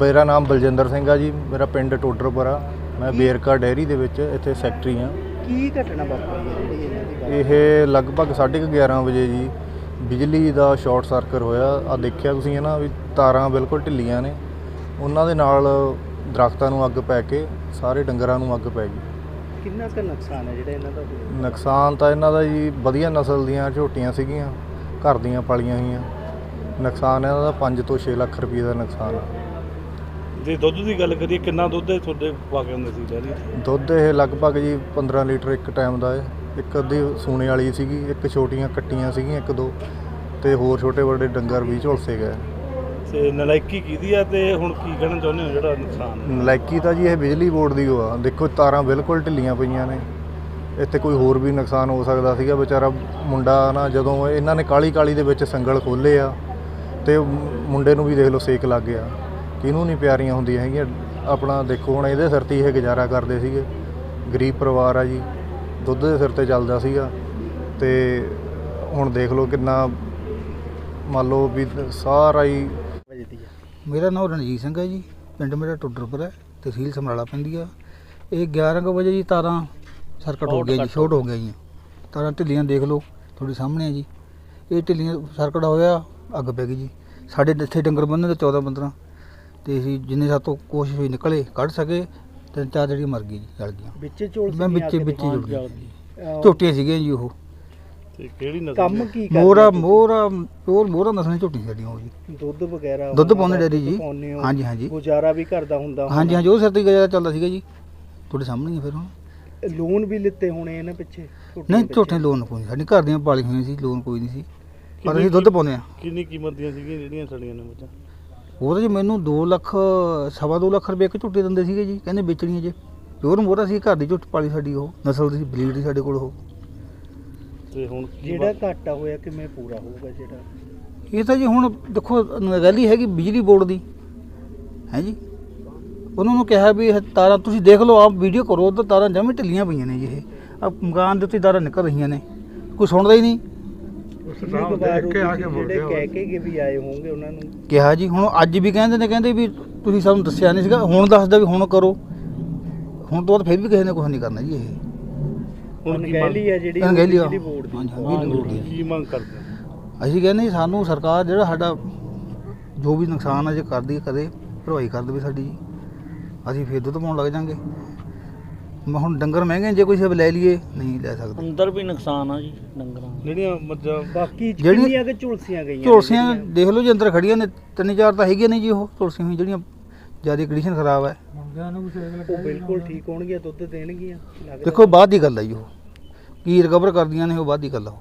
ਮੇਰਾ ਨਾਮ ਬਲਜਿੰਦਰ ਸਿੰਘ ਆ ਜੀ ਮੇਰਾ ਪਿੰਡ ਟੋਡਰਪੁਰਾ। ਮੈਂ ਬੇਰਕਾ ਡੈਰੀ ਦੇ ਵਿੱਚ ਇੱਥੇ ਸੈਕਟਰੀ ਆ। ਕੀ ਘਟਨਾ ਵਾਪਰੀ ਹੈ ਜਿਹੜੀ ਇਹਨਾਂ ਦੀ ਗੱਲ? ਇਹ ਲਗਭਗ 11:30 ਵਜੇ ਜੀ ਬਿਜਲੀ ਦਾ ਸ਼ਾਰਟ ਸਰਕਟ ਹੋਇਆ। ਆ ਦੇਖਿਆ ਤੁਸੀਂ ਹੈ ਨਾ ਵੀ ਤਾਰਾਂ ਬਿਲਕੁਲ ਢਿੱਲੀਆਂ ਨੇ। ਉਹਨਾਂ ਦੇ ਨਾਲ ਦਰਖਤਾਂ ਨੂੰ ਅੱਗ ਪੈ ਕੇ ਸਾਰੇ ਡੰਗਰਾਂ ਨੂੰ ਅੱਗ ਪੈ ਗਈ। ਕਿੰਨਾ ਕੁ ਨੁਕਸਾਨ ਹੈ ਜਿਹੜਾ ਇਹਨਾਂ ਦਾ ਹੋਇਆ? ਨੁਕਸਾਨ ਤਾਂ ਇਹਨਾਂ ਦਾ ਜੀ ਵਧੀਆ ਨਸਲ ਦੀਆਂ ਝੋਟੀਆਂ ਸੀਗੀਆਂ ਘਰ ਦੀਆਂ ਪਾਲੀਆਂ ਹੋਈਆਂ। ਨੁਕਸਾਨ ਇਹਨਾਂ ਦਾ 5 ਤੋਂ 6 ਲੱਖ ਰੁਪਏ ਦਾ ਨੁਕਸਾਨ ਆ। ਜੇ ਦੁੱਧ ਦੀ ਗੱਲ ਕਰੀਏ ਕਿੰਨਾ ਦੁੱਧ ਹੈ ਤੁਹਾਡੇ ਪਾ ਕੇ ਹੁੰਦੇ ਸੀ ਡੈਰੀ ਤੇ? ਦੁੱਧ ਇਹ ਲਗਭਗ ਜੀ 15 ਲੀਟਰ ਇੱਕ ਟਾਈਮ ਦਾ ਹੈ। ਇੱਕ ਅੱਧੀ ਸੂਣੇ ਵਾਲੀ ਸੀਗੀ ਇੱਕ ਛੋਟੀਆਂ ਕੱਟੀਆਂ ਸੀਗੀਆਂ ਇੱਕ ਦੋ। ਤੇ ਹੋਰ ਛੋਟੇ ਵੱਡੇ ਡੰਗਰ ਵੀ ਝੁਲਸੇ ਗਏ। ਤੇ ਨਲਾਇਕੀ ਕੀਤੀ ਆ ਤੇ ਹੁਣ ਕੀ ਕਹਿਣਾ ਚਾਹੁੰਦੇ ਹੋ ਜਿਹੜਾ ਨੁਕਸਾਨ? ਨਲਾਇਕੀ ਤਾਂ ਜੀ ਇਹ ਬਿਜਲੀ ਬੋਰਡ ਦੀ ਓ ਆ ਦੇਖੋ ਤਾਰਾਂ ਬਿਲਕੁਲ ਢਿੱਲੀਆਂ ਪਈਆਂ ਨੇ। ਇੱਥੇ ਕੋਈ ਹੋਰ ਵੀ ਨੁਕਸਾਨ ਹੋ ਸਕਦਾ ਸੀਗਾ। ਵਿਚਾਰਾ ਮੁੰਡਾ ਨਾ ਜਦੋਂ ਇਹਨਾਂ ਨੇ ਕਾਲੀ ਕਾਲੀ ਦੇ ਵਿੱਚ ਸੰਗਲ ਖੋਲੇ ਆ ਤੇ ਮੁੰਡੇ ਨੂੰ ਵੀ ਦੇਖ ਲਓ ਸੇਕ ਲੱਗ ਗਿਆ। ਕਿਹਨੂੰ ਨਹੀਂ ਪਿਆਰੀਆਂ ਹੁੰਦੀਆਂ ਹੈਗੀਆਂ। ਆਪਣਾ ਦੇਖੋ ਹੁਣ ਇਹਦੇ ਸਿਰ ਤੇ ਹੀ ਇਹ ਗੁਜ਼ਾਰਾ ਕਰਦੇ ਸੀਗੇ। ਗਰੀਬ ਪਰਿਵਾਰ ਆ ਜੀ ਦੁੱਧ ਦੇ ਸਿਰ ਤੇ ਚੱਲਦਾ ਸੀਗਾ। ਤੇ ਹੁਣ ਦੇਖ ਲਓ ਕਿੰਨਾ ਮੰਨ ਲਓ ਵੀ ਸਾਰਾ ਹੀ ਮੇਰਾ ਨਾਮ ਰਣਜੀਤ ਸਿੰਘ ਹੈ ਜੀ। ਪਿੰਡ ਮੇਰਾ ਟੁੱਡਰਪੁਰ ਹੈ ਤਹਿਸੀਲ ਸਮਰਾਲਾ ਪੈਂਦੀ ਆ। ਇਹ 11 ਕੁ ਵਜੇ ਜੀ ਤਾਰਾਂ ਸਰਕਟ ਹੋ ਗਿਆ ਜੀ ਸ਼ੋਰਟ ਹੋ ਗਿਆ ਜੀ। ਤਾਰਾਂ ਢਿੱਲੀਆਂ ਦੇਖ ਲਓ ਤੁਹਾਡੇ ਸਾਹਮਣੇ ਹੈ ਜੀ। ਇਹ ਢਿੱਲੀਆਂ ਸਰਕਟ ਹੋਇਆ ਅੱਗ ਪੈ ਗਈ ਜੀ। ਸਾਡੇ ਇੱਥੇ ਡੰਗਰ ਬੰਨੇ ਤੇ 14 15 ਤੇ ਅਸੀਂ ਜਿੰਨੇ ਸਾਤੋਂ ਕੋਸ਼ਿਸ਼ ਹੋਈ ਨਿਕਲੇ ਕੱਢ ਸਕੇ ਤਿੰਨ ਚਾਰ ਜਿਹੜੀਆਂ ਮਰ ਗਈ ਜੀ ਜਲ ਗਈਆਂ। ਵਿੱਚੇ ਝੋਲ ਮੈਂ ਸੀ ਵਿੱਚੇ ਵਿੱਚੇ ਜੁੜ ਜਲ ਗਈ ਅਹ ਝੋਟੀਆਂ ਸੀਗੀਆਂ ਜੀ ਉਹ। ਤੇ ਕਿਹੜੀ ਨਸਲ ਕੰਮ? ਕੀ ਕਰਦੇ ਮੋਰਾ ਤੁਸੀਂ? ਮੋਰਾ ਪਿਓਰ ਮੋਰਾ ਨਸਲਾਂ ਝੋਟੀਆਂ ਸਾਡੀਆਂ ਉਹ ਜੀ। ਦੁੱਧ ਵਗੈਰਾ ਦੁੱਧ ਉਹਨਾਂ ਪਾਉਂਦੇ ਦਾ ਦੁੱਧ ਜੀ ਪਾਉਂਦੇ ਹੋ। ਹਾਂਜੀ ਹਾਂਜੀ। ਗੁਜ਼ਾਰਾ ਵੀ ਘਰ ਦਾ ਹੁੰਦਾ ਹਾਂਜੀ ਹਾਂਜੀ ਉਹ ਸਿਰ ਤੇ ਗੁਜ਼ਾਰਾ ਚੱਲਦਾ ਸੀਗਾ ਜੀ। ਤੁਹਾਡੇ ਸਾਹਮਣੇ ਹੀ ਆ ਫਿਰ ਹੁਣ। ਲੋਨ ਵੀ ਲਿੱਤੇ ਹੋਣੇ ਇਹਨਾਂ ਪਿੱਛੇ? ਝੋਟੀਆਂ ਨਹੀਂ। ਝੋਟੇ ਲੋਨ ਕੋਈ ਨਹੀਂ। ਸਾਡੀ ਘਰ ਦੀਆਂ ਪਾਲੀ ਹੋਈਆਂ ਸੀ ਲੋਨ ਕੋਈ ਨਹੀਂ ਸੀ। ਪਰ ਕਿੰਨੀ ਅਸੀਂ ਦੁੱਧ ਪਾਉਂਦੇ ਆ ਕਿੰਨੀ ਕੀਮਤ ਦੀਆਂ ਸੀਗੀਆਂ ਜਿਹੜੀਆਂ ਸੜੀਆਂ ਨੇ ਬੱਚਾ ਉਹ ਤਾਂ ਜੀ ਮੈਨੂੰ 2 ਲੱਖ ਸਵਾ ਦੋ ਲੱਖ ਰੁਪਏ ਇੱਕ ਝੋਟੀ ਦਿੰਦੇ ਸੀਗੇ ਜੀ ਕਹਿੰਦੇ ਵੇਚਣੀਆਂ ਜੇ। ਪਿਓਰ ਮੋਹਰਾ ਸੀ ਘਰ ਦੀ ਝੋਟੀ ਪਾਲੀ ਸਾਡੀ ਉਹ ਨਸਲ ਦੀ ਬਲੀਡ ਸੀ ਸਾਡੇ ਕੋਲ ਉਹ। ਤੇ ਹੁਣ ਕੀ ਜਿਹੜਾ ਘਾਟਾ ਹੋਇਆ ਕਿਵੇਂ ਪੂਰਾ ਹੋਊਗਾ ਜਿਹੜਾ? ਇਹ ਤਾਂ ਜੀ ਹੁਣ ਦੇਖੋ ਨਗੈਲੀ ਹੈਗੀ ਬਿਜਲੀ ਬੋਰਡ ਦੀ। ਹੈ ਜੀ? ਉਹਨਾਂ ਨੂੰ ਕਿਹਾ ਵੀ ਇਹ ਤਾਰਾਂ ਤੁਸੀਂ ਦੇਖ ਲਓ ਆਪ ਵੀਡੀਓ ਕਰੋ ਤਾਂ ਤਾਰਾਂ ਜਮੇ ਢਿੱਲੀਆਂ ਪਈਆਂ ਨੇ ਜੀ ਇਹ। ਆ ਮਕਾਨ ਦੇ ਉੱਤੇ ਤਾਰਾਂ ਨਿਕਲ ਰਹੀਆਂ ਨੇ। ਕੋਈ ਸੁਣਦਾ ਹੀ ਨਹੀਂ। ਕੁ ਜਿਹੜੇ ਕਹਿ ਕੇ ਕਿ ਵੀ ਆਏ ਹੋਣਗੇ ਉਹਨਾਂ ਨੂੰ। ਕਿਹਾ ਜੀ ਹੁਣ ਅੱਜ ਵੀ ਕਹਿੰਦੇ ਨੇ ਕਹਿੰਦੇ ਵੀ ਤੁਸੀਂ ਸਾਨੂੰ ਦੱਸਿਆ ਨਹੀਂ ਸੀਗਾ। ਹੁਣ ਦੱਸਦਾ ਵੀ ਹੁਣ ਕਰੋ। ਹੁਣ ਤੋਂ ਬਾਅਦ ਫਿਰ ਵੀ ਕਿਸੇ ਨੇ ਕੁਝ ਨਹੀਂ ਕਰਨਾ ਜੀ ਇਹ। ਹੁਣ ਕੀ ਅਣਗਹਿਲੀ ਜਿਹੜੀ ਅਣਗਹਿਲੀ ਆ। ਬਿਜਲੀ ਬੋਰਡ ਦੀ। ਹਾਂਜੀ, ਹਾਂ, ਬਿਜਲੀ ਬੋਰਡ ਦੀ। ਕੀ ਮੰਗ ਕਰਦੇ ਹੋ? ਅਸੀਂ ਕਹਿੰਦੇ ਜੀ ਸਾਨੂੰ ਸਰਕਾਰ ਜਿਹੜਾ ਸਾਡਾ ਜੋ ਵੀ ਨੁਕਸਾਨ ਹੈ ਜੇ ਕਰਦੀ ਹੈ ਕਦੇ ਭਰਵਾਈ ਕਰ ਦੇਵੇ ਸਾਡੀ ਜੀ। ਅਸੀਂ ਫਿਰ ਦੁੱਧ ਪਾਉਣ ਲੱਗ ਜਾਾਂਗੇ। ਮੈਂ ਹੁਣ ਡੰਗਰ ਮਹਿੰਗੇ ਨੇ, ਜੇ ਕੋਈ ਸਭ ਲੈ ਲਈਏ ਨਹੀਂ ਲੈ ਸਕਦਾ। ਅੰਦਰ ਵੀ ਨੁਕਸਾਨ ਆ ਜੀ ਡੰਗਰਾਂ ਦਾ। ਜਿਹੜੀਆਂ ਮੱਝਾਂ ਬਾਕੀ ਜਿਹੜੀ- ਕਿੰਨੀਆਂ ਕਿ ਝੁਲਸੀਆਂ ਗਈਆਂ ਨੇ ਝੋਲਸੀਆਂ? ਦੇਖ ਲਓ ਜੀ ਅੰਦਰ ਖੜੀਆਂ ਨੇ ਤਿੰਨ ਚਾਰ ਤਾਂ ਹੈਗੀਆਂ ਨੇ ਜੀ ਉਹ ਝੋਲਸੀਆਂ ਹੋਈਆਂ ਜਿਹੜੀਆਂ ਜ਼ਿਆਦਾ ਕੰਡੀਸ਼ਨ ਖਰਾਬ ਹੈ। ਉਹ ਬਿਲਕੁਲ ਠੀਕ ਹੋਣਗੀਆਂ ਦੁੱਧ ਦੇਣਗੀਆਂ ਲੱਗਦਾ ਦੇਖੋ ਬਾਅਦ ਦੀ ਗੱਲ ਹੈ ਜੀ ਉਹ। ਕੀ ਰਿਕਵਰ ਕਰਦੀਆਂ ਨੇ ਉਹ ਬਾਅਦ ਦੀ ਗੱਲ ਆ ਉਹ।